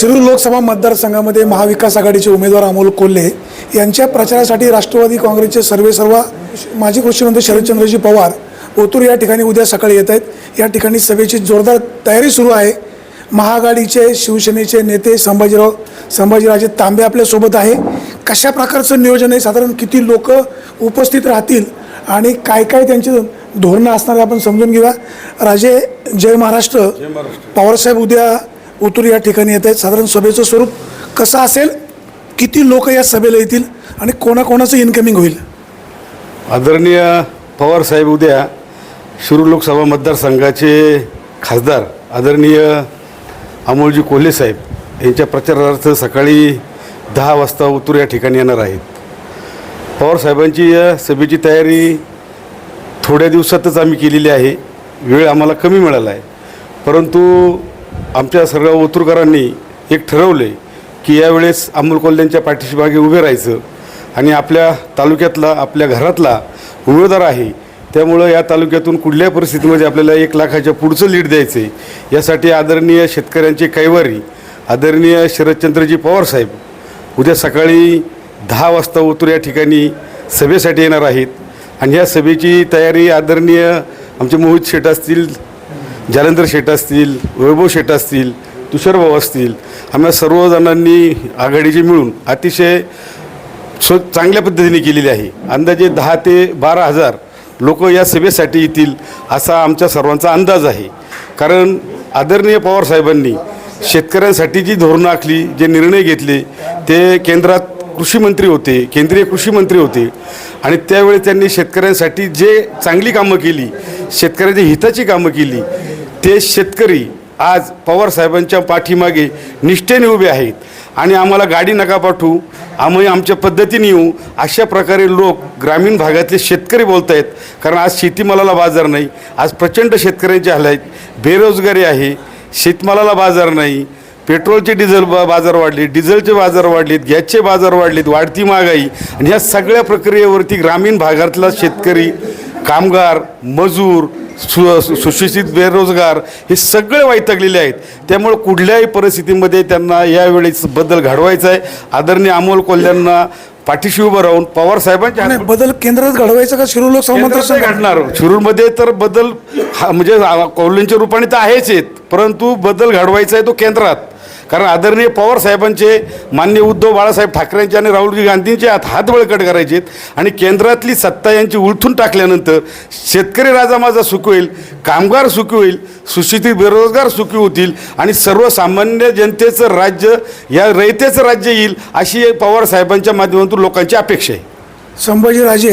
शिरूर लोकसभा मतदारसंघामध्ये महाविकास आघाडीचे उमेदवार अमोल कोल्हे यांच्या प्रचारासाठी राष्ट्रवादी काँग्रेसचे सर्वे सर्व माजी कृषीमंत्री शरदचंद्रजी पवार ओतूर या ठिकाणी उद्या सकाळी येत आहेत. या ठिकाणी सभेची जोरदार तयारी सुरू आहे. महाआघाडीचे शिवसेनेचे नेते संभाजीराव संभाजीराजे तांबे आपल्यासोबत आहे. कशा प्रकारचं नियोजन आहे? साधारण किती लोक उपस्थित राहतील आणि काय काय त्यांची धोरणं असणार आपण समजून घेऊया. राजे जय महाराष्ट्र. पवारसाहेब उद्या उतूर या ठिकाणी येत आहेत. साधारण सभेचं स्वरूप कसं असेल? किती लोक या सभेला येतील? आणि कोणाकोणाचं इन्कमिंग होईल? आदरणीय पवार साहेब उद्या शिरूर लोकसभा मतदारसंघाचे खासदार आदरणीय अमोलजी कोल्हे साहेब यांच्या प्रचारार्थ सकाळी दहा वाजता उतूर या ठिकाणी येणार आहेत. पवार साहेबांची या सभेची तयारी थोड्या दिवसातच आम्ही केलेली आहे. वेळ आम्हाला कमी मिळाला आहे. परंतु आमच्या सर्व ओतूरकरांनी एक ठरवले की यावेळेस अमोल कोल्ह्यांच्या पाठीशी मागे उभे राहायचं आणि आपल्या तालुक्यातला आपल्या घरातला उमेदवार आहे त्यामुळं या तालुक्यातून कुठल्याही परिस्थितीमध्ये आपल्याला एक लाखाच्या पुढचं लीड द्यायचं आहे यासाठी आदरणीय शेतकऱ्यांची कैवारी आदरणीय शरदचंद्रजी पवार साहेब उद्या सकाळी दहा वाजता ओतूर या ठिकाणी सभेसाठी येणार आहेत. आणि या सभेची तयारी आदरणीय आमचे मोहित शेठ असतील जालंधर शेठ असतील वैभव शेठ असतील तुषारभाऊ असतील आम्ही सर्वजणांनी आघाडीचे मिळून अतिशय स्व चांगल्या पद्धतीने केलेली आहे. अंदाजे दहा ते बारा हजार लोक या सभेसाठी येतील असा आमच्या सर्वांचा अंदाज आहे. कारण आदरणीय पवार साहेबांनी शेतकऱ्यांसाठी जी धोरणं आखली जे निर्णय घेतले ते केंद्रात कृषी मंत्री होते केंद्रीय कृषी मंत्री होते. आणि त्यावेळी त्यांनी शेतकऱ्यांसाठी जे चांगली कामं केली शेतकऱ्यांच्या हिताची कामं केली ते शेतकरी आज पवार साहेबांच्या पाठीमागे निष्ठेने उभे आहेत. आणि आम्हाला गाडी नका पाठवू आम्ही आमच्या पद्धतीने येऊ. अशा प्रकारे लोक ग्रामीण भागातले शेतकरी बोलत आहेत कारण आज शेतीमालाला बाजार नाही आज प्रचंड शेतकऱ्यांचे हाल आहेत. बेरोजगारी आहे शेतमालाला बाजार नाही. पेट्रोलचे डिझेल बा बाजार वाढले डिझेलचे बाजार वाढलेत गॅसचे बाजार वाढलेत वाढती महागाई. आणि ह्या सगळ्या प्रक्रियेवरती ग्रामीण भागातला शेतकरी कामगार मजूर सु सुशिक्षित बेरोजगार हे सगळे वैतागलेले आहेत. त्यामुळे कुठल्याही परिस्थितीमध्ये त्यांना यावेळेस बदल घडवायचा आहे. आदरणीय अमोल कोल्ह्यांना पाठीशी उभं राहून पवार साहेबांच्या बदल केंद्रात घडवायचा का? शिरूर लोकसभा घडणार. शिरूरमध्ये तर बदल हा म्हणजे कौलींच्या रूपाने तर आहेच आहेत. परंतु बदल घडवायचा आहे तो केंद्रात. कारण आदरणीय पवार साहेबांचे मान्य उद्धव बाळासाहेब ठाकरेंचे आणि राहुलजी गांधींचे हात हात बळकट करायचे आहेत. आणि केंद्रातली सत्ता यांची उलथून टाकल्यानंतर शेतकरी राजा माझा सुखी होईल कामगार सुखी होईल सुशिक्षित बेरोजगार सुखी होतील आणि सर्वसामान्य जनतेचं राज्य या रयतेचं राज्य येईल अशी पवार साहेबांच्या माध्यमातून लोकांची अपेक्षा आहे. संभाजीराजे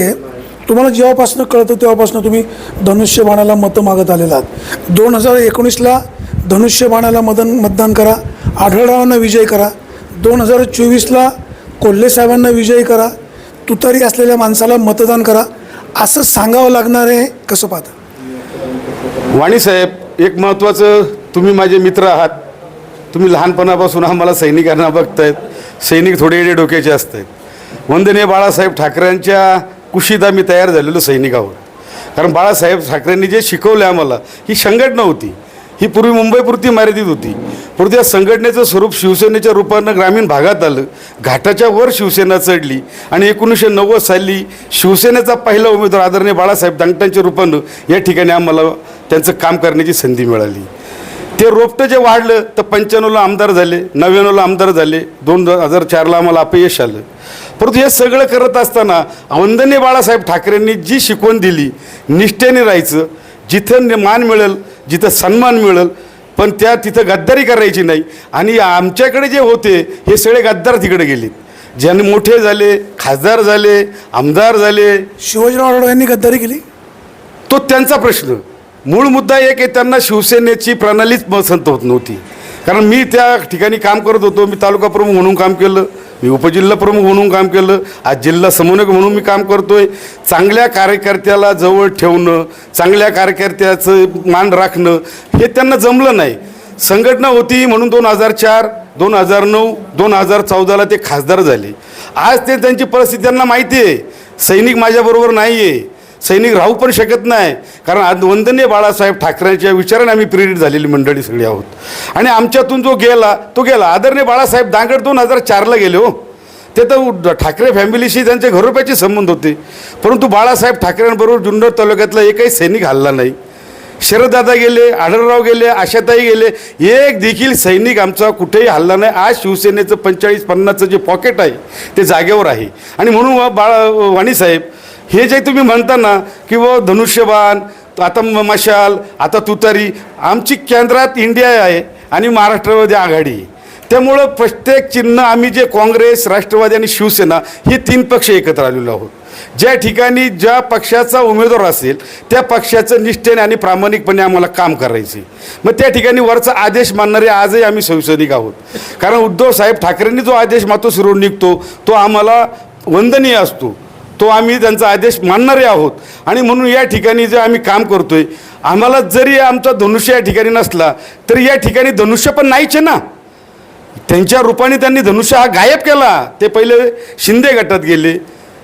तुम्हाला जेव्हापासून कळतं तेव्हापासून तुम्ही धनुष्यबाणाला मतं मागत आलेला आहात. दोन हजार एकोणीसला धनुष्यबाणाला मदन मतदान करा. आढळरावांना विजय करा. दोन हजार चोवीसला कोल्हेसाहेबांना विजय विजयी करा. तुतारी असलेल्या माणसाला मतदान करा. असं सांगावं लागणार आहे कसं पाहता? वाणीसाहेब एक महत्त्वाचं तुम्ही माझे मित्र आहात. तुम्ही लहानपणापासून आम्हाला सैनिकांना बघतायत. सैनिक थोडे येडे डोक्याचे असत आहेत वंदनीय बाळासाहेब ठाकरेंच्या कुशीत आम्ही तयार झालेलो सैनिक आहोत कारण बाळासाहेब ठाकरेंनी जे शिकवलं आम्हाला ही संघटना होती. ही पूर्वी मुंबईपुरती मर्यादित होती. परंतु या संघटनेचं स्वरूप शिवसेनेच्या रूपानं ग्रामीण भागात आलं घाटाच्या वर शिवसेना चढली आणि एकोणीसशे नव्वद साली शिवसेनेचा पहिला उमेदवार आदरणीय बाळासाहेब दांगटांच्या रूपानं या ठिकाणी आम्हाला त्यांचं काम करण्याची संधी मिळाली. ते रोपटं जे वाढलं तर पंच्याण्णवला आमदार झाले नव्याण्णवला आमदार झाले दोन हजार चारला आम्हाला अपयश आलं. परंतु हे सगळं करत असताना वंदनीय बाळासाहेब ठाकरेंनी जी शिकवण दिली निष्ठेने राहायचं जिथं मान मिळेल जिथं सन्मान मिळेल पण त्या तिथं गद्दारी करायची नाही. आणि आमच्याकडे जे होते हे सगळे गद्दार तिकडे गेले ज्यांनी मोठे झाले खासदार झाले आमदार झाले. शिवाजीराव आढळराव यांनी गद्दारी केली? तो त्यांचा प्रश्न. मूळ मुद्दा एक आहे त्यांना शिवसेनेची प्रणालीच पसंत होत नव्हती. कारण मी त्या ठिकाणी काम करत होतो मी तालुका प्रमुख म्हणून काम केलं. मी उपजिल्हा प्रमुख म्हणून काम केलं. आज जिल्हा समन्वयक म्हणून मी काम करतोय. चांगल्या कार्यकर्त्याला जवळ ठेवणं चांगल्या कार्यकर्त्याचं मान राखणं हे त्यांना जमलं नाही. संघटना होती म्हणून दोन हजार चार दोन हजार नऊ दोन हजार चौदाला ते खासदार झाले. आज ते त्यांची परिस्थिती त्यांना माहिती आहे. सैनिक माझ्याबरोबर नाही आहे सैनिक राहू पण शकत नाही. कारण आज वंदनीय बाळासाहेब ठाकरेंच्या विचाराने आम्ही प्रेरित झालेली मंडळी सगळी आहोत. आणि आमच्यातून जो गेला तो गेला. आदरणीय बाळासाहेब दांगड दोन हजार चारला गेले हो. ते तर ठाकरे फॅमिलीशी त्यांचे घरोप्याचे संबंध होते. परंतु बाळासाहेब ठाकरेंबरोबर जुन्नर तालुक्यातला एकही सैनिक हल्ला नाही. शरददादा गेले आढळराव गेले आशाताई गेले. एक देखील सैनिक आमचा कुठेही हल्ला नाही. आज शिवसेनेचं पंचेचाळीस पन्नासचं जे पॉकेट आहे ते जागेवर आहे. आणि म्हणून बाळा वाणीसाहेब हे जे तुम्ही म्हणता ना की व धनुष्यबाण आता म- मशाल आता तुतारी आमची केंद्रात इंडिया आहे आणि महाराष्ट्रामध्ये आघाडी आहे. त्यामुळं प्रत्येक चिन्ह आम्ही जे काँग्रेस राष्ट्रवादी आणि शिवसेना हे तीन पक्ष एकत्र आलेलो आहोत. ज्या ठिकाणी ज्या पक्षाचा उमेदवार असेल त्या पक्षाचं निष्ठेने आणि प्रामाणिकपणे आम्हाला काम करायचे मग त्या ठिकाणी वरचा आदेश मानणारे आजही आम्ही संसदिक आहोत. कारण उद्धव साहेब ठाकरेंनी जो आदेश मातोश्रीवर निघतो तो आम्हाला वंदनीय असतो. तो आम्ही त्यांचा आदेश मानणारे आहोत. आणि म्हणून या ठिकाणी जे आम्ही काम करतोय आम्हाला जरी आमचा धनुष्य या ठिकाणी नसला तरी या ठिकाणी धनुष्य पण नाहीच आहे ना. त्यांच्या रूपाने त्यांनी धनुष्य हा गायब केला. ते पहिले शिंदे गटात गेले.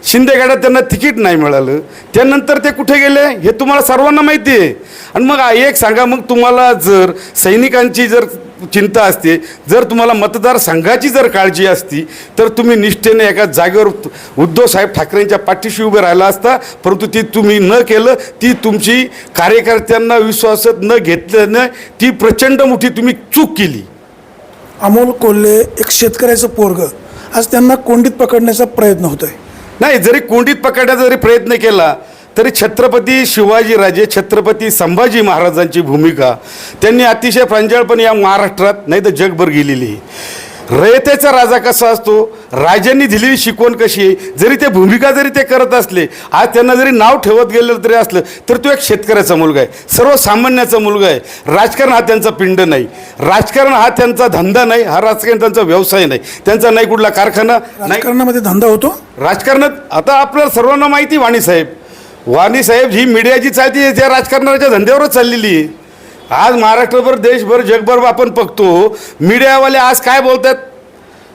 शिंदे गटात त्यांना तिकीट नाही मिळालं. त्यानंतर ते कुठे गेले हे तुम्हाला सर्वांना माहिती आहे. आणि मग एक सांगा मग तुम्हाला जर सैनिकांची जर चिंता असते. जर तुम्हाला मतदारसंघाची जर काळजी असती तर तुम्ही निष्ठेने एका जागेवर उद्धव साहेब ठाकरेंच्या पाठीशी उभे राहिला असता परंतु ती तुम्ही न केलं ती तुमची कार्यकर्त्यांना विश्वासात न घेतल्यानं ती प्रचंड मोठी तुम्ही चूक केली. अमोल कोल्हे एक शेतकऱ्याचं पोरग. आज त्यांना कोंडीत पकडण्याचा प्रयत्न होतोय. नाही जरी कोंडीत पकडण्याचा जरी प्रयत्न केला तरी छत्रपती शिवाजीराजे छत्रपती संभाजी महाराजांची भूमिका त्यांनी अतिशय प्रांजळपणे या महाराष्ट्रात नाही तर जगभर गेलेली आहे. रयतेचा राजा कसा असतो? राजांनी दिलेली शिकवण कशी आहे? जरी ते भूमिका जरी ते करत असले आज त्यांना जरी नाव ठेवत गेलं तरी असलं तर तो एक शेतकऱ्याचा मुलगा आहे. सर्वसामान्याचा मुलगा आहे. राजकारण हा त्यांचा पिंड नाही. राजकारण हा त्यांचा धंदा नाही. हा राजकारण त्यांचा व्यवसाय नाही. त्यांचा नाही कुठला कारखाना नाही राजकारणामध्ये धंदा होतो? राजकारणात आता आपल्याला सर्वांना माहिती वाणी साहेब. वाणी साहेब ही मीडियाची चालती त्या राजकारणाच्या धंद्यावरच चाललेली आहे. आज महाराष्ट्रभर देशभर जगभर आपण बघतो मीडियावाले आज काय बोलतात?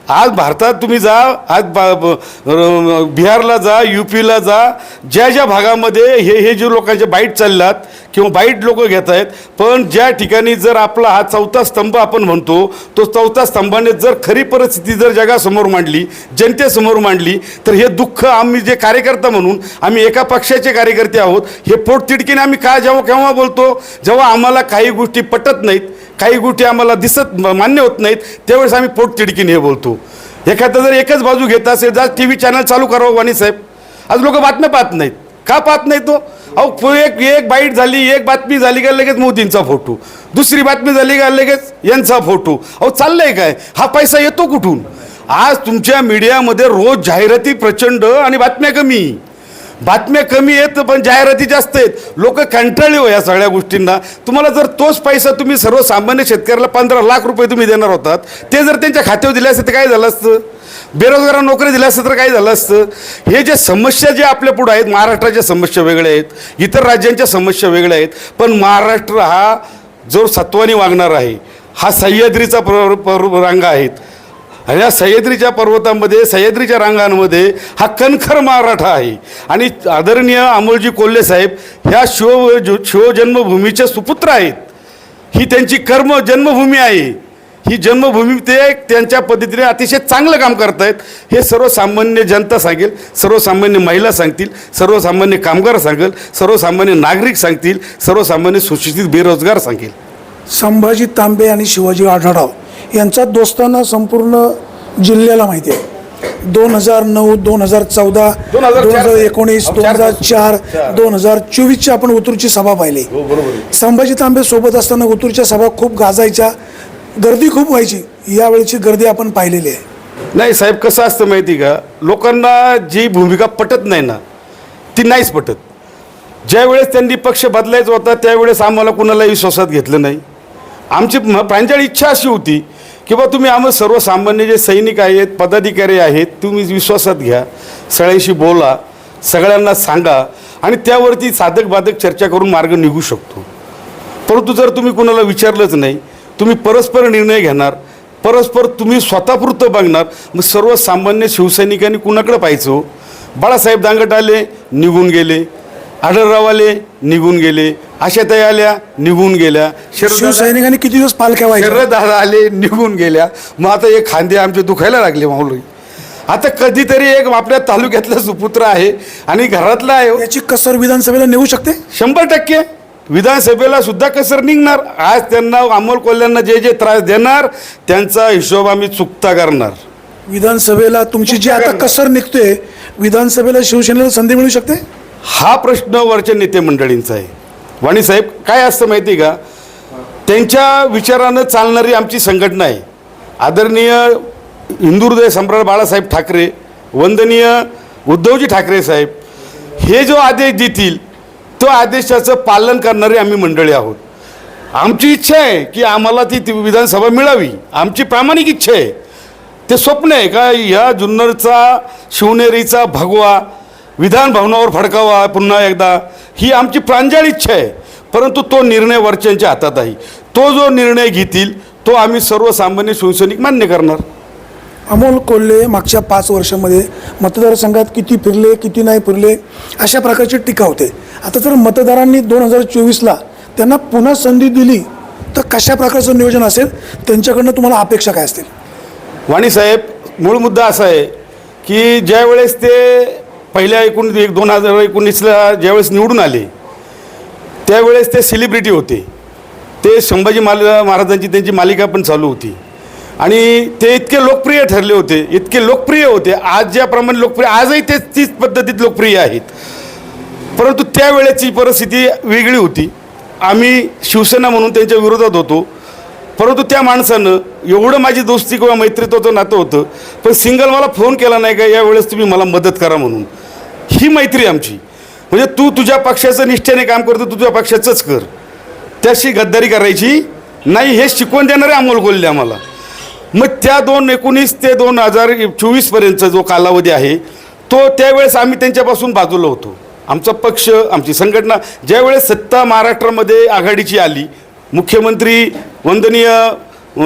आज भारतात तुम्ही जा आज बा- बिहारला जा यू पीला जा ज्या ज्या भागामध्ये हे हे जे लोकांचे बाईट चाललात किंवा बाईट लोक घेत आहेत पण ज्या ठिकाणी जर आपला हा चौथा स्तंभ आपण म्हणतो तो चौथा स्तंभाने जर खरी परिस्थिती जर जगासमोर मांडली जनतेसमोर मांडली तर हे दुःख आम्ही जे कार्यकर्ता म्हणून आम्ही एका पक्षाचे कार्यकर्ते आहोत हे पोटतिडकीने आम्ही का जेव्हा केव्हा बोलतो जेव्हा आम्हाला काही गोष्टी पटत नाहीत काही गोष्टी आम्हाला दिसत मान्य होत नाहीत त्यावेळेस आम्ही पोटतिडकीने हे बोलतो. एखादा जर एकच बाजू घेत असेल जर टी व्ही चॅनल चालू करावं हो, वाणी साहेब. आज लोक बातम्या पाहत नाहीत. का पाहत नाही तो हो? अहो एक एक बाईट झाली एक बातमी झाली का लगेच मोदींचा फोटो. दुसरी बातमी झाली का लगेच यांचा फोटो. अहो चाललंय काय? हा पैसा येतो कुठून? आज तुमच्या मीडियामध्ये रोज जाहिराती प्रचंड आणि बातम्या कमी. बातम्या कमी आहेत पण जाहिराती जास्त आहेत. लोक कंटाळले हो या सगळ्या गोष्टींना. तुम्हाला जर तोच पैसा तुम्ही सर्वसामान्य शेतकऱ्याला पंधरा लाख रुपये तुम्ही देणार होतात ते जर त्यांच्या खात्यावर दिले असते तर काय झालं असतं? बेरोजगारांना नोकरी दिल्या असतं तर काय झालं असतं? हे जे समस्या जे आपल्या पुढे आहेत महाराष्ट्राच्या समस्या वेगळ्या आहेत इतर राज्यांच्या समस्या वेगळ्या आहेत पण महाराष्ट्र हा जो सत्वानी वागणार आहे हा सह्याद्रीचा प्र पर्व रांगा आहेत आणि या सह्याद्रीच्या पर्वतामध्ये सह्याद्रीच्या रांगांमध्ये हा कणखर मराठा आहे. आणि आदरणीय अमोलजी कोल्हे साहेब ह्या शिव शिवजन्मभूमीचे सुपुत्र आहेत. ही त्यांची कर्म जन्मभूमी आहे. ही जन्मभूमी ते त्यांच्या पद्धतीने अतिशय चांगलं काम करत आहेत हे सर्वसामान्य जनता सांगेल सर्वसामान्य महिला सांगतील सर्वसामान्य कामगार सांगेल सर्वसामान्य नागरिक सांगतील सर्वसामान्य सुशिक्षित बेरोजगार सांगेल. संभाजी तांबे आणि शिवाजी आढळराव यांचा दोस्ताना संपूर्ण जिल्ह्याला माहिती आहे. दोन हजार नऊ दोन हजार चौदा 2004 दोन हजार एकोणीस दोन हजार. चार. दोन हजार चोवीसची आपण उतूरची सभा पाहिली. हो संभाजी तांबे सोबत असताना उतूरच्या सभा खूप गाजायच्या. गर्दी खूप व्हायची. यावेळीची गर्दी आपण पाहिलेली आहे. नाही साहेब कसं असतं माहिती का? लोकांना जी भूमिका पटत नाही ना ती नाहीच पटत. ज्यावेळेस त्यांनी पक्ष बदलायचा होता त्यावेळेस आम्हाला कुणालाही विश्वासात घेतलं नाही. आमची प्रांजळ इच्छा अशी होती की तुम्ही आम्हाला सर्वसामान्य जे सैनिक आहेत पदाधिकारी आहेत तुम्ही विश्वासात घ्या. सगळ्यांशी बोला सगळ्यांना सांगा आणि त्यावरती साधक बाधक चर्चा करून मार्ग निघू शकतो. परंतु जर तुम्ही कुणाला विचारलंच नाही तुम्ही परस्पर निर्णय घेणार परस्पर तुम्ही स्वतःपुरतं बघणार मग सर्वसामान्य शिवसैनिकांनी कुणाकडे पाहायचो हो? बाळासाहेब दांगट आले निघून गेले. आढळरावाले निघून गेले. आशाताई आल्या निघून गेल्या. शरद शिवसैनिकांनी किती दिवस पालख्या व्हायच्या? शरदादा आले निघून गेल्या. मग आता हे खांदे आमचे दुखायला लागले माऊली. आता कधीतरी एक आपल्या तालुक्यातला सुपुत्र आहे आणि घरातला आहे. याची कसर विधानसभेला नेऊ शकते? शंभर टक्के. विधानसभेला सुद्धा कसर निघणार. आज त्यांना अमोल कोल्ह्यांना जे जे त्रास देणार त्यांचा हिशोब आम्ही चुकता करणार. विधानसभेला तुमची जी आता कसर निघते विधानसभेला शिवसेनेला संधी मिळू शकते? हा प्रश्न वरच्या नेते मंडळींचा आहे. वाणी साहेब काय असतं माहिती आहे का? त्यांच्या विचारानं चालणारी आमची संघटना आहे. आदरणीय हिंदुहृदय सम्राट बाळासाहेब ठाकरे वंदनीय उद्धवजी ठाकरे साहेब हे जो आदेश देतील तो आदेशाचं पालन करणारी आम्ही मंडळी आहोत. आमची इच्छा आहे की आम्हाला ती विधानसभा मिळावी. आमची प्रामाणिक इच्छा आहे. ते स्वप्न आहे का या जुन्नरचा शिवनेरीचा भगवा विधान भवनावर फडकावा पुन्हा एकदा. ही आमची प्रांजळ इच्छा आहे. परंतु तो निर्णय वरच्यांच्या हातात आहे तो जो निर्णय घेतील तो आम्ही सर्वसामान्य शिवसैनिक मान्य करणार. अमोल कोल्हे मागच्या पाच वर्षामध्ये मतदारसंघात किती फिरले किती नाही फिरले अशा प्रकारची टीका होते. आता जर मतदारांनी दोन हजार चोवीसला त्यांना पुन्हा संधी दिली तर कशा प्रकारचं नियोजन असेल? त्यांच्याकडनं तुम्हाला अपेक्षा काय असतील? वाणी साहेब मूळ मुद्दा असा आहे की ज्यावेळेस ते पहिल्या एकूण एक दोन हजार एकोणीसला ज्यावेळेस निवडून आले त्यावेळेस ते सेलिब्रिटी होते. ते संभाजी माल महाराजांची त्यांची मालिका पण चालू होती. आणि ते इतके लोकप्रिय ठरले होते इतके लोकप्रिय होते. आज ज्याप्रमाणे लोकप्रिय आजही ते तीच पद्धतीत लोकप्रिय आहेत. परंतु त्यावेळेची परिस्थिती वेगळी होती. आम्ही शिवसेना म्हणून त्यांच्या विरोधात होतो. परंतु त्या माणसानं एवढं माझी दोस्ती किंवा मैत्रित्वाचं नातं होतं पण सिंगल मला फोन केला नाही का यावेळेस तुम्ही मला मदत करा म्हणून. ही मैत्री आमची. म्हणजे तू तुझ्या पक्षाचं निष्ठेने काम करतो तू तुझ्या पक्षाचंच कर. त्याशी गद्दारी करायची नाही हे शिकवण देणारे अमोल गोल्ले आम्हाला. मग त्या दोन एकोणीस ते दोन हजार चोवीसपर्यंतचा जो कालावधी आहे तो त्यावेळेस आम्ही त्यांच्यापासून बाजूला होतो. आमचा पक्ष आमची संघटना ज्यावेळेस सत्ता महाराष्ट्रामध्ये आघाडीची आली मुख्यमंत्री वंदनीय अ,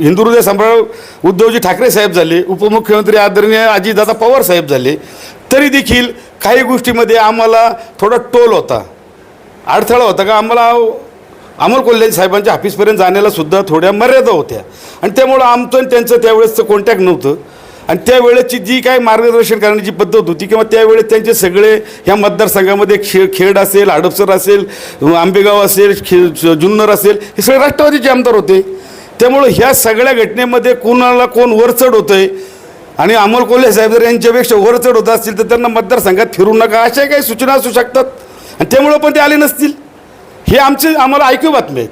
हिंदुहृदय सम्राट उद्धवजी ठाकरे साहेब झाले उपमुख्यमंत्री आदरणीय अजितदादा पवार साहेब झाले तरी देखील काही गोष्टीमध्ये आम्हाला थोडा टोल होता. अडथळा होता का आम्हाला अमोल कोल्हे साहेबांच्या ऑफिसपर्यंत जाण्याला सुद्धा थोड्या मर्यादा होत्या. आणि त्यामुळं आमचं आणि त्यांचं त्यावेळेसचं कॉन्टॅक्ट नव्हतं. आणि त्यावेळेची जी काय मार्गदर्शन करण्याची पद्धत होती किंवा त्यावेळेस त्यांचे सगळे ह्या मतदारसंघामध्ये खे खेड असेल हडपसर असेल आंबेगाव असेल खे जुन्नर असेल हे सगळे राष्ट्रवादीचे आमदार होते. त्यामुळं ह्या सगळ्या घटनेमध्ये कोणाला कोण वरचढ होतं आहे आणि अमोल कोल्हे साहेब जर यांच्यापेक्षा वरचढ होत असतील तर त्यांना मतदारसंघात फिरू नका. अशा काही सूचना असू शकतात. आणि त्यामुळं पण ते आले नसतील. हे आमचे आम्हाला ऐकू बातमी आहेत.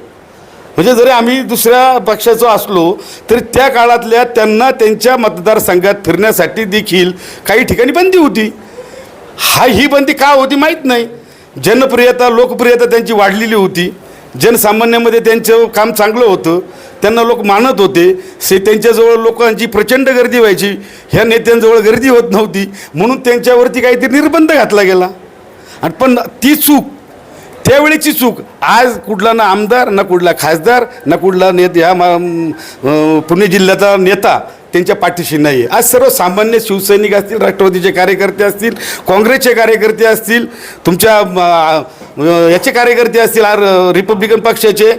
म्हणजे जरी आम्ही दुसऱ्या पक्षाचं असलो तरी त्या काळातल्या त्यांना त्यांच्या मतदारसंघात फिरण्यासाठी देखील काही ठिकाणी बंदी होती. हा ही बंदी का होती माहीत नाही. जनप्रियता लोकप्रियता त्यांची वाढलेली होती. जनसामान्यामध्ये त्यांचं काम चांगलं होतं त्यांना लोक मानत होते. से त्यांच्याजवळ लोकांची प्रचंड गर्दी व्हायची. ह्या नेत्यांजवळ गर्दी होत नव्हती. म्हणून त्यांच्यावरती काहीतरी निर्बंध घातला गेला. आणि पण ती चूक त्यावेळेची चूक आज कुठला ना आमदार ना कुठला खासदार ना कुठला नेत ह्या मा- पुणे जिल्ह्याचा नेता त्यांच्या पाठीशी नाही. आहे आज सर्वसामान्य शिवसैनिक असतील राष्ट्रवादीचे कार्यकर्ते असतील काँग्रेसचे कार्यकर्ते असतील तुमच्या याचे कार्यकर्ते असतील आर रिपब्लिकन पक्षाचे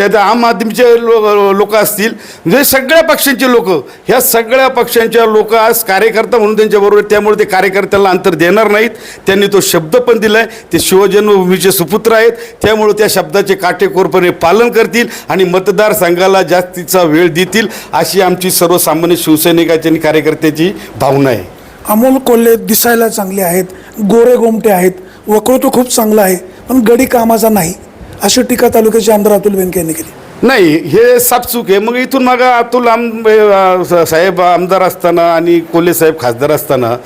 त्यात आम आदमीचे लो लोक असतील. म्हणजे सगळ्या पक्षांचे लोक. ह्या सगळ्या पक्षांच्या लोक आज कार्यकर्ता म्हणून त्यांच्याबरोबर त्यामुळे ते कार्यकर्त्याला अंतर देणार नाहीत. त्यांनी तो शब्द पण दिला आहे ते शिवजन्मभूमीचे सुपुत्र आहेत. त्यामुळे त्या शब्दाचे काटेकोरपणे पालन करतील आणि मतदारसंघाला जास्तीचा वेळ देतील अशी आमची सर्वसामान्य शिवसैनिकाची आणि कार्यकर्त्याची भावना आहे. अमोल कोल्हे दिसायला चांगले आहेत. गोरे गोमटे आहेत. वक्तृत्व खूप चांगलं आहे. पण गडी कामाचा नाही. अशी टीका तालुक्याचे आमदार अतुल बेनके यांनी केली. नाही हे सापचूक आहे. मग इथून मग अतुल आम साहेब आमदार असताना आणि कोल्हे साहेब खासदार असताना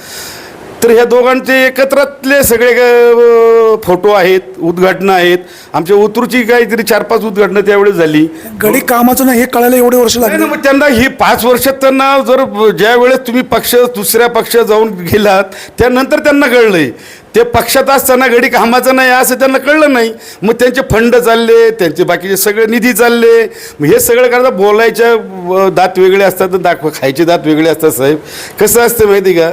तर ह्या दोघांचे एकत्रातले सगळे अ, फोटो आहेत उद्घाटनं आहेत. आमच्या उतरूची काहीतरी चार पाच उद्घाटनं त्यावेळेस झाली. गडी कामाचं नाही हे कळायला एवढे वर्ष नाही लागले. ना, मग त्यांना ही पाच वर्षात त्यांना जर ज्या वेळेस तुम्ही पक्ष दुसऱ्या पक्षात जाऊन गेलात त्यानंतर त्यांना कळलंय. ते पक्षात असताना घडी कामाचं नाही असं त्यांना कळलं नाही. मग त्यांचे फंड चालले त्यांचे बाकीचे सगळे निधी चालले. मग हे सगळं करता बोलायच्या दात वेगळे असतात तर दाखव खायचे दात वेगळे असतात साहेब. कसं असतं माहिती का?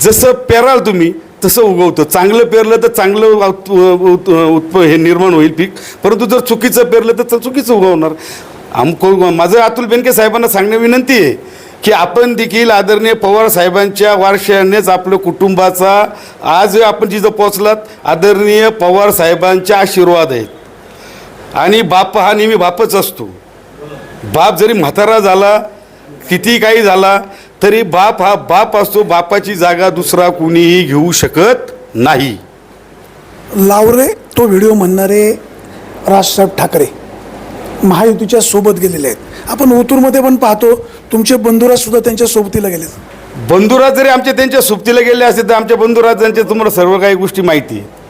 जसं पेराल तुम्ही तसं उगवतं. चांगलं पेरलं तर चांगलं उत- उत- उत्प हे निर्माण होईल पीक. परंतु जर चुकीचं पेरलं तर चुकीचं उगवणार. आमको माझं अतुल बेनके साहेबांना सांगणं विनंती आहे. की आपण देखील आदरणीय पवार साहेबांच्या वारशानेच आपलं कुटुंबाचा आज आपण जिथं पोचलात आदरणीय पवार साहेबांचे आशीर्वाद आहेत. आणि बाप हा नेहमी बापच असतो. बाप जरी म्हातारा झाला किती काही झाला तरी बाप हा बाप असतो बापाची जागा दुसरा कुणीही घेऊ शकत नाही. लावरे तो व्हिडिओ म्हणणारे राजसाहेब ठाकरे महायुतीच्या सोबत गेलेले आहेत. आपण ओतूरमध्ये पण पाहतो तुमचे बंधुराज सुद्धा त्यांच्या सोबतीला गेले बंधुराज जरी आमच्या त्यांच्या सोबतीला गेले असते तर आमच्या बंधुराजांच्या तुम्हाला सर्व काही गोष्टी माहिती. आहे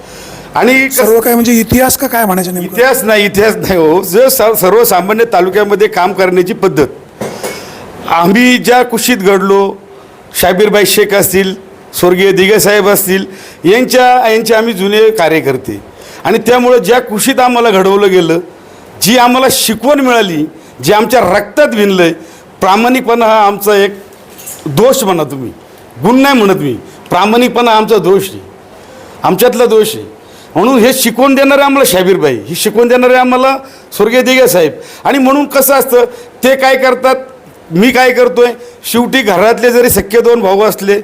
आणि कसं- सर्व काय म्हणजे इतिहास का काय म्हणायचं नेमकं? इतिहास नाही इतिहास नाही हो. जो स- सर्वसामान्य तालुक्यामध्ये काम करण्याची पद्धत. आम्ही ज्या कुशीत घडलो शाबीरबाई शेख असतील स्वर्गीय दिगेसाहेब असतील यांच्या यांचे आम्ही जुने कार्यकर्ते. आणि त्यामुळं ज्या कुशीत आम्हाला घडवलं गेलं जी आम्हाला शिकवण मिळाली जी आमच्या रक्तात विणलं आहे प्रामाणिकपणा हा आमचा एक दोष म्हणा तुम्ही. गुण नाही म्हणत मी. प्रामाणिकपणा आमचा दोष आहे. आमच्यातला दोष आहे. म्हणून हे शिकवून देणारे आम्हाला शाबीरबाई ही शिकवून देणारे आम्हाला स्वर्गीय दिगे साहेब. आणि म्हणून कसं असतं ते काय करतात मी काय करतो आहे शेवटी घरातले जरी सख्खे दोन भाऊ असले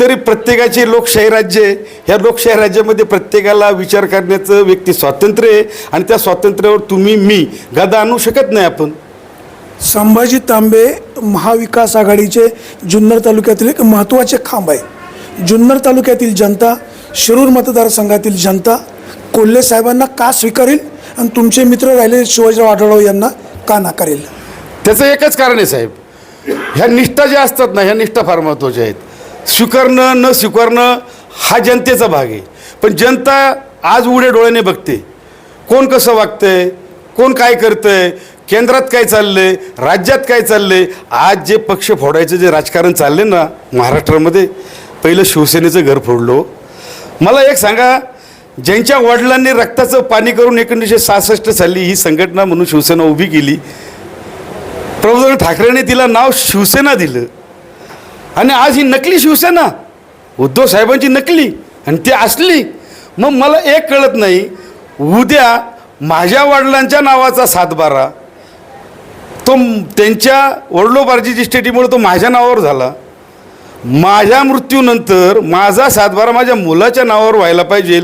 तरी प्रत्येकाची लोकशाही राज्य आहे. ह्या लोकशाही राज्यामध्ये प्रत्येकाला विचार करण्याचं व्यक्ती स्वातंत्र्य आहे. आणि त्या स्वातंत्र्यावर तुम्ही मी गदा आणू शकत नाही आपण. संभाजी तांबे महाविकास आघाडीचे जुन्नर तालुक्यातील एक महत्त्वाचे खांब आहे. जुन्नर तालुक्यातील जनता शिरूर मतदारसंघातील जनता कोल्हे साहेबांना का स्वीकारेल आणि तुमचे मित्र राहिले शिवाजीराव आढळराव यांना का नाकारेल? त्याचं एकच कारण आहे साहेब. ह्या निष्ठा ज्या असतात ना ह्या निष्ठा फार महत्त्वाच्या आहेत. स्वीकारणं न स्वीकारणं हा जनतेचा भाग आहे. पण जनता आज उघड्या डोळ्याने बघते. कोण कसं वागतंय कोण काय करतंय केंद्रात काय चाललंय? राज्यात काय चाललंय? आज जे पक्ष फोडायचं जे राजकारण चाललंय ना महाराष्ट्रामध्ये पहिलं शिवसेनेचं घर फोडलो. मला एक सांगा ज्यांच्या वडिलांनी रक्ताचं पाणी करून एकोणीसशे सहासष्ट साली ही संघटना म्हणून शिवसेना उभी केली प्रबोधन ठाकरेंनी तिला नाव शिवसेना दिलं. आणि आज ही नकली शिवसेना. उद्धव साहेबांची नकली आणि ती असली. मग मला एक कळत नाही उद्या माझ्या वडिलांच्या नावाचा सातबारा तो त्यांच्या वडलोपार्जित इस्टेटीमुळे तो माझ्या नावावर झाला. माझ्या मृत्यूनंतर माझा सातबारा माझ्या मुलाच्या नावावर व्हायला पाहिजे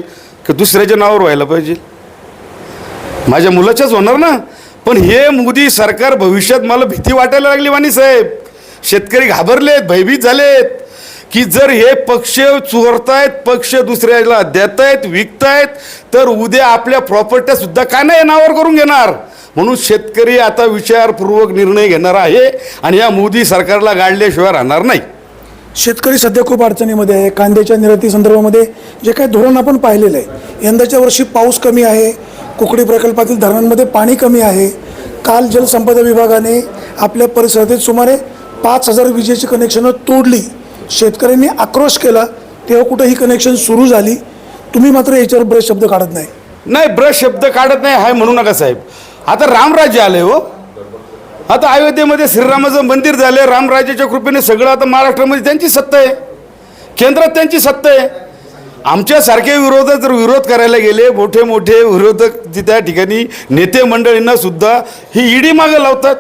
की दुसऱ्याच्या नावावर व्हायला पाहिजे? माझ्या मुलाच्याच होणार ना? पण हे मोदी सरकार भविष्यात मला भीती वाटायला लागली वाणी साहेब. शेतकरी घाबरलेत भयभीत झालेत. की जर हे पक्ष चोरतायत पक्ष दुसऱ्याला देतायत विकतायत तर उद्या आपल्या प्रॉपर्ट्या सुद्धा का नाही नावावर करून घेणार? म्हणून शेतकरी आता विचारपूर्वक निर्णय घेणार आहे आणि या मोदी सरकारला गाडल्याशिवाय राहणार नाही. शेतकरी सध्या खूप अडचणीमध्ये आहे. कांद्याच्या निर्याती संदर्भामध्ये जे काही धोरण आपण पाहिलेलं आहे यंदाच्या वर्षी पाऊस कमी आहे कुकडी प्रकल्पातील धरणांमध्ये पाणी कमी आहे. काल जलसंपदा विभागाने आपल्या परिसरातील सुमारे पाच हजार विजेची कनेक्शनं तोडली. शेतकऱ्यांनी आक्रोश केला तेव्हा कुठं ही कनेक्शन सुरू झाली. तुम्ही मात्र याच्यावर बरेच शब्द काढत नाही. नाही ब्रश शब्द काढत नाही हाय म्हणू नका साहेब. आता रामराज्य आले हो. आता अयोध्येमध्ये श्रीरामाचं मंदिर झालं रामराज्याच्या कृपेने सगळं आता महाराष्ट्रामध्ये त्यांची सत्ता आहे. केंद्रात त्यांची सत्ता आहे. आमच्यासारखे विरोधक जर विरोध करायला गेले मोठे मोठे विरोधक जे त्या ठिकाणी नेते मंडळींना सुद्धा ही ईडी मागं लावतात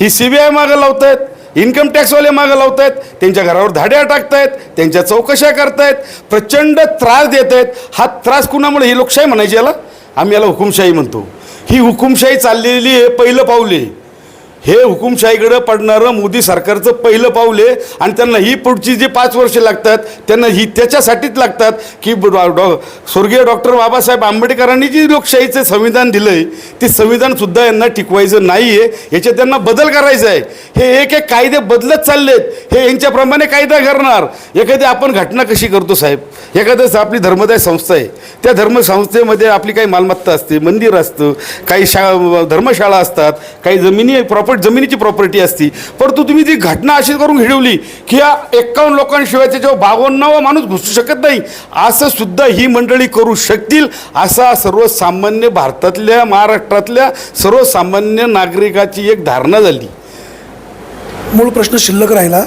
ही सी बी आय मागं लावतात इन्कम टॅक्सवाले मागं लावतायत त्यांच्या घरावर धाड्या टाकतायत त्यांच्या चौकशा करतायत प्रचंड त्रास देत आहेत हा त्रास कुणामुळे? ही लोकशाही म्हणायची याला? आम्ही याला हुकुमशाही म्हणतो. ही हुकुमशाही चाललेली आहे पहिलं पाऊल आहे. हे हुकुमशाहीकडं पडणारं मोदी सरकारचं पहिलं पाऊल आहे. आणि त्यांना ही पुढची जी पाच वर्षे लागतात त्यांना ही त्याच्यासाठीच लागतात की डॉ स्वर्गीय डॉक्टर बाबासाहेब आंबेडकरांनी जी लोकशाहीचं संविधान दिलं आहे ते संविधानसुद्धा यांना टिकवायचं नाही आहे याचे त्यांना बदल करायचा आहे. हे एक एक कायदे बदलत चाललेत. हे यांच्याप्रमाणे कायदा करणार. एखादी आपण घटना कशी करतो साहेब? एखादं आपली धर्मदाय संस्था आहे. त्या धर्मसंस्थेमध्ये आपली काही मालमत्ता असते मंदिर असतं काही शा धर्मशाळा असतात काही जमिनी प्रॉपर्टी जमिनीची प्रॉपर्टी असती. परंतु तुम्ही ती घटना अशी करून घडवली की या एक्कावन्न लोकांशिवाय त्याच्यावर बावन्नावा माणूस घुसू शकत नाही असं सुद्धा ही मंडळी करू शकतील असा सर्वसामान्य भारतातल्या महाराष्ट्रातल्या सर्वसामान्य नागरिकाची एक धारणा झाली. मूळ प्रश्न शिल्लक राहिला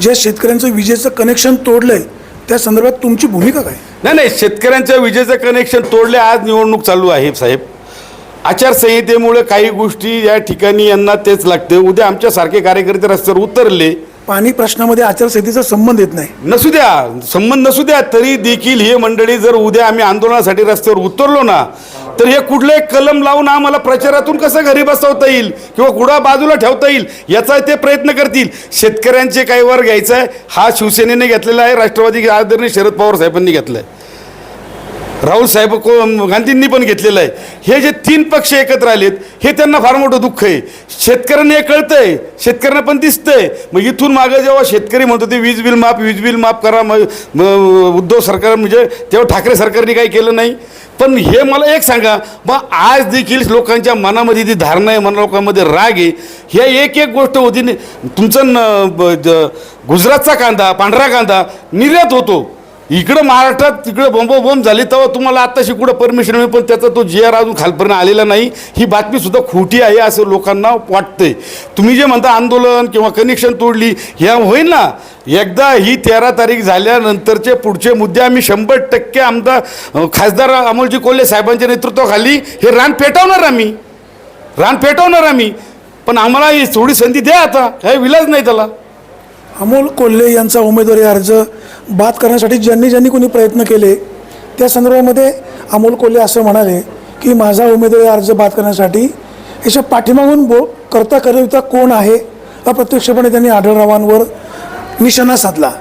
ज्या शेतकऱ्यांचं विजेचं कनेक्शन तोडलं आहे त्या संदर्भात तुमची भूमिका काय? नाही नाही शेतकऱ्यांच्या विजेचं कनेक्शन तोडले आज निवडणूक चालू आहे साहेब. आचारसंहितेमुळे काही गोष्टी या ठिकाणी यांना तेच लागते. उद्या आमच्यासारखे कार्यकर्ते रस्त्यावर उतरले. पाणी प्रश्नामध्ये आचारसंहितेचा संबंध येत नाही. नसू द्या. संबंध नसू द्या. तरी देखील ही मंडळी जर उद्या आम्ही आंदोलनासाठी रस्त्यावर उतरलो ना तर हे कुठले कलम लावून आम्हाला प्रचारातून कसं घरी बसवता येईल किंवा कुडा बाजूला ठेवता येईल याचा ते प्रयत्न करतील. शेतकऱ्यांचे काही वर घ्यायचा आहे हा शिवसेनेने घेतलेला आहे. राष्ट्रवादी आदरणीय शरद पवार साहेबांनी घेतला आहे राहुल साहेब को गांधींनी पण घेतलेलं आहे. हे जे तीन पक्ष एकत्र आलेत हे त्यांना फार मोठं दुःख आहे. शेतकऱ्यांना हे कळतंय. शेतकऱ्यांना पण दिसतंय. मग इथून मागं जेव्हा शेतकरी म्हणतो ते वीज बिल माफ वीज बिल माफ करा मग उद्धव सरकार म्हणजे तेव्हा ठाकरे सरकारने काही केलं नाही. पण हे मला एक सांगा मग आज देखील लोकांच्या मनामध्ये ती धारणा आहे मना लोकांमध्ये राग आहे ह्या एक एक गोष्ट होती. तुमचं न- ब- ज- गुजरातचा कांदा पांढरा कांदा निर्यात होतो. इकडं महाराष्ट्रात तिकडं बोंबोबोंब झाली तेव्हा तुम्हाला आत्ताशी कुठं परमिशन मिळेल पण त्याचा तो जी आर अजून खालपर्यंत आलेला नाही. ही बातमीसुद्धा खोटी आहे असं लोकांना वाटतंय. तुम्ही जे म्हणता आंदोलन किंवा कनेक्शन तोडली ह्या होईल ना? एकदा ही तेरा तारीख झाल्यानंतरचे पुढचे मुद्दे आम्ही शंभर टक्के आमदार खासदार अमोलजी कोल्हे साहेबांच्या नेतृत्वाखाली हे रान पेटवणार आम्ही. रान पेटवणार आम्ही. पण आम्हाला ही थोडी संधी द्या आता. काही विलाज नाही त्याला. अमोल कोल्हे यांचा उमेदवारी अर्ज बाद करण्यासाठी ज्यांनी ज्यांनी कोणी प्रयत्न केले त्या संदर्भामध्ये अमोल कोल्हे असं म्हणाले की माझा उमेदवारी अर्ज बाद करण्यासाठी याच्या पाठीमागून बो करता करता कोण आहे अप्रत्यक्षपणे त्यांनी आढळरावांवर निशाणा साधला.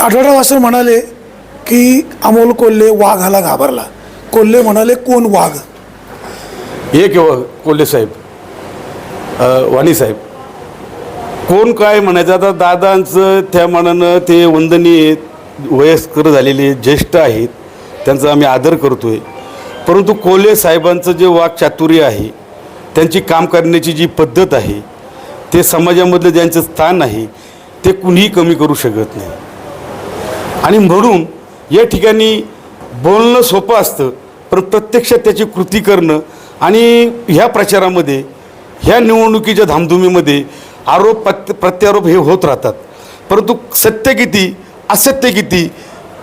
आढळराव असं म्हणाले की अमोल कोल्हे वाघाला घाबरला. कोल्हे म्हणाले कोण वाघ? एक व- कोल्हे साहेब वाणी साहेब कोण काय म्हणायचं? आता दादांचं त्या मानानं ते वंदनीय आहेत, वयस्कर झालेले ज्येष्ठ आहेत त्यांचा आम्ही आदर करतोय. परंतु कोले साहेबांचं जे वाक्चातुर्य आहे त्यांची काम करण्याची जी पद्धत आहे ते समाजामधलं ज्यांचं स्थान आहे ते कुणीही कमी करू शकत नाही. आणि म्हणून या ठिकाणी बोलणं सोपं असतं पण प्रत्यक्षात त्याची कृती करणं आणि ह्या प्रचारामध्ये ह्या निवडणुकीच्या धामधुमीमध्ये आरोप प्रत्य प्रत्यारोप हे होत राहतात. परंतु सत्य किती असत्य किती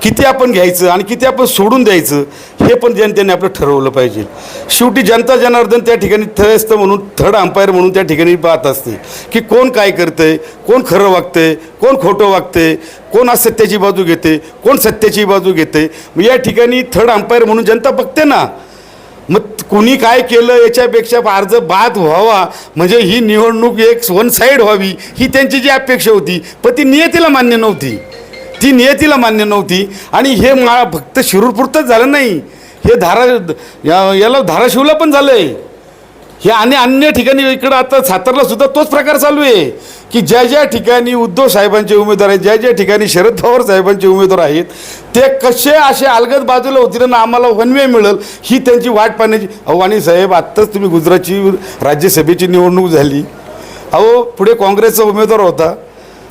किती आपण घ्यायचं आणि किती आपण सोडून द्यायचं हे पण जनतेने आपलं ठरवलं पाहिजे. शेवटी जनता जनार्दन त्या ठिकाणी थयस्त म्हणून थर्ड अंपायर म्हणून त्या ठिकाणी पाहत असते की कोण काय करतंय कोण खरं वागतंय कोण खोटं वागतंय कोण असत्याची बाजू घेते कोण सत्याची बाजू घेते मग या ठिकाणी थर्ड अंपायर म्हणून जनता बघते ना मग कुणी काय केलं याच्यापेक्षा अर्ज बाद व्हावा. म्हणजे ही निवडणूक एक वन साईड व्हावी ही त्यांची जी अपेक्षा होती. पण ती नियतीला मान्य नव्हती. ती नियतीला मान्य नव्हती. आणि हे मा फक्त शिरूरपुरतंच झालं नाही. हे धारा या याला धाराशिवला पण झालं आहे हे आणि अन्य ठिकाणी इकडं आता सातारला सुद्धा तोच प्रकार चालू आहे. की ज्या ज्या ठिकाणी उद्धव साहेबांचे उमेदवार आहेत ज्या ज्या ठिकाणी शरद पवार साहेबांचे उमेदवार आहेत ते कसे असे अलगद बाजूला होतील ना आम्हाला वनवे मिळेल ही त्यांची वाट पाहण्याची अहो आणि साहेब आत्ताच तुम्ही गुजरातची राज्यसभेची निवडणूक झाली. अहो पुढे काँग्रेसचा उमेदवार होता.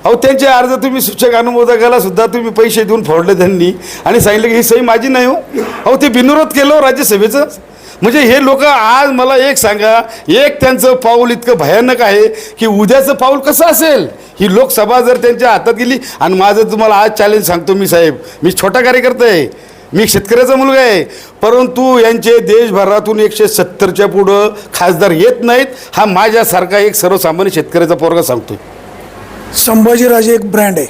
अहो त्यांचे अर्ज तुम्ही सूचक अनुमोदकाला सुद्धा तुम्ही पैसे देऊन फोडले त्यांनी. आणि सांगितलं की ही सही माझी नाही हो. अहो ते बिनविरोध केलं हो राज्यसभेचं. म्हणजे हे लोक आज मला एक सांगा एक त्यांचं पाऊल इतकं भयानक आहे की उद्याचं पाऊल कसं असेल? ही लोकसभा जर त्यांच्या हातात गेली आणि माझं तुम्हाला आज चॅलेंज सांगतो मी साहेब. मी छोटा कार्यकर्ता आहे. मी शेतकऱ्याचा मुलगा आहे. परंतु यांचे देशभरातून एकशे सत्तरच्या पुढं खासदार येत नाहीत हा माझ्यासारखा एक सर्वसामान्य शेतकऱ्याचा पोरगा सांगतो. संभाजीराजे एक ब्रँड आहे.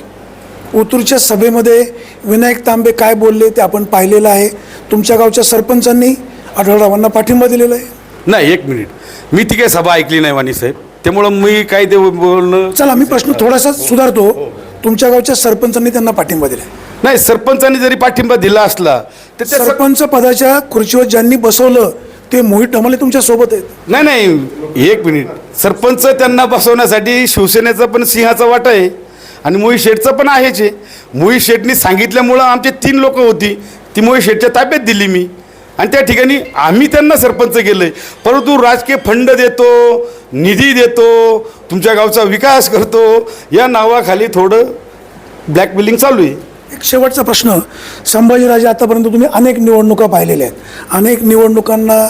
ओतूरच्या सभेमध्ये विनायक तांबे काय बोलले ते आपण पाहिलेलं आहे. तुमच्या गावच्या सरपंचांनी आढळरावांना पाठिंबा दिलेला आहे. नाही एक मिनिट. मी ती काही सभा ऐकली नाही वाणी साहेब. त्यामुळं मी काय ते बोलणं चला मी प्रश्न थोडासा सुधारतो. तुमच्या गावच्या सरपंचांनी त्यांना पाठिंबा दिला नाही सरपंचांनी जरी पाठिंबा दिला असला तर त्या सर- सरपंच पदाच्या खुर्चीवर ज्यांनी बसवलं ते मोहित ढमाले तुमच्यासोबत आहेत. नाही नाही एक मिनिट. सरपंच त्यांना बसवण्यासाठी शिवसेनेचा पण सिंहाचा वाटा आहे आणि मोहित शेठचा पण आहेच आहे. मोहित शेठनी सांगितल्यामुळं आमचे तीन लोक होती. ती मोहित शेठच्या ताब्यात दिली मी. आणि त्या ठिकाणी आम्ही त्यांना सरपंच केलं परंतु राजकीय फंड देतो निधी देतो तुमच्या गावचा विकास करतो या नावाखाली थोडं ब्लॅकमेलिंग चालू आहे. एक शेवटचा प्रश्न. संभाजीराजे आतापर्यंत तुम्ही अनेक निवडणुका पाहिलेल्या आहेत. अनेक निवडणुकांना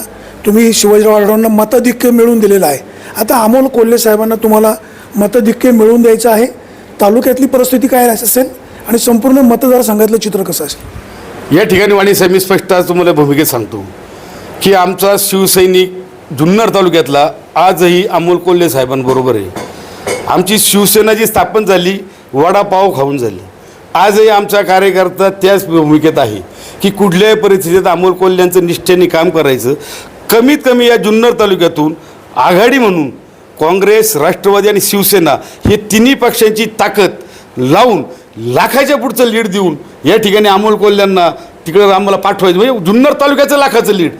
तुम्ही शिवाजीराव आढळरावांना मतधिक्य मिळवून दिलेलं आहे. आता अमोल कोल्हे साहेबांना तुम्हाला मतधिक्य मिळवून द्यायचं आहे. तालुक्यातली परिस्थिती काय असेल? आणि संपूर्ण मतदारसंघातलं चित्र कसं असेल? या ठिकाणी वाणी साहेब मी स्पष्ट आज तुम्हाला भूमिकेत सांगतो की आमचा शिवसैनिक जुन्नर तालुक्यातला आजही अमोल कोल्हे साहेबांबरोबर आहे. आमची शिवसेना जी स्थापन झाली वडापाव खाऊन झाली. आजही आमचा कार्यकर्ता त्याच भूमिकेत आहे की कुठल्याही परिस्थितीत अमोल कोल्ह्यांचं निष्ठेने काम करायचं. कमीत कमी या जुन्नर तालुक्यातून आघाडी म्हणून काँग्रेस राष्ट्रवादी आणि शिवसेना हे तिन्ही पक्षांची ताकद लावून लाखाच्या पुढचं लीड देऊन या ठिकाणी अमोल कोल्ह्यांना तिकडं आम्हाला पाठवायचं. म्हणजे जुन्नर तालुक्याचं लाखाचं लीड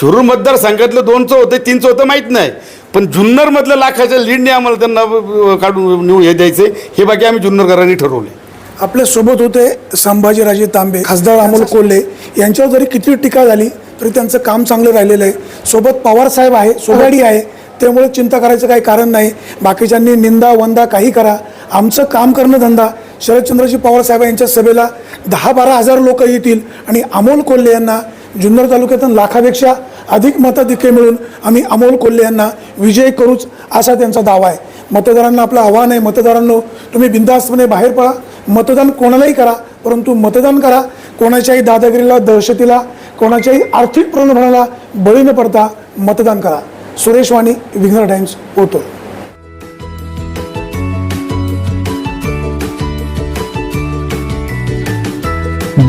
शुरू मतदार सांगितलं दोनचं होतं तीनचं होतं माहीत नाही. पण जुन्नरमधलं लाखाच्या लीडने आम्हाला त्यांना काढून निवड हे द्यायचं हे बाकी आम्ही जुन्नरकरांनी ठरवले आपल्यासोबत होते संभाजीराजे तांबे खासदार अमोल कोल्हे. यांच्यावर जरी किती टीका झाली तरी त्यांचं काम चांगलं राहिलेलं आहे. सोबत पवार साहेब आहे सोगाडी आहे. त्यामुळे चिंता करायचं काही कारण नाही. बाकीच्यांनी निंदा वंदा काही करा. आमचं काम करणं धंदा. शरदचंद्रजी पवार साहेब यांच्या सभेला दहा बारा हजार लोक येतील आणि अमोल कोल्हे यांना जुन्नर तालुक्यातून लाखापेक्षा अधिक मताधिक्य मिळून आम्ही अमोल कोल्हे यांना विजय करूच असा त्यांचा दावा आहे. मतदारांना आपलं आव्हान आहे. मतदारांनो तुम्ही बिंदास्तपणे बाहेर पडा मतदान कोणालाही करा परंतु मतदान करा. कोणाच्याही दादागिरीला दहशतीला कोणाच्याही आर्थिक प्रलोभनाला बळी न पडता मतदान करा. सुरेश वाणी विघ्नर टाइम्स होतो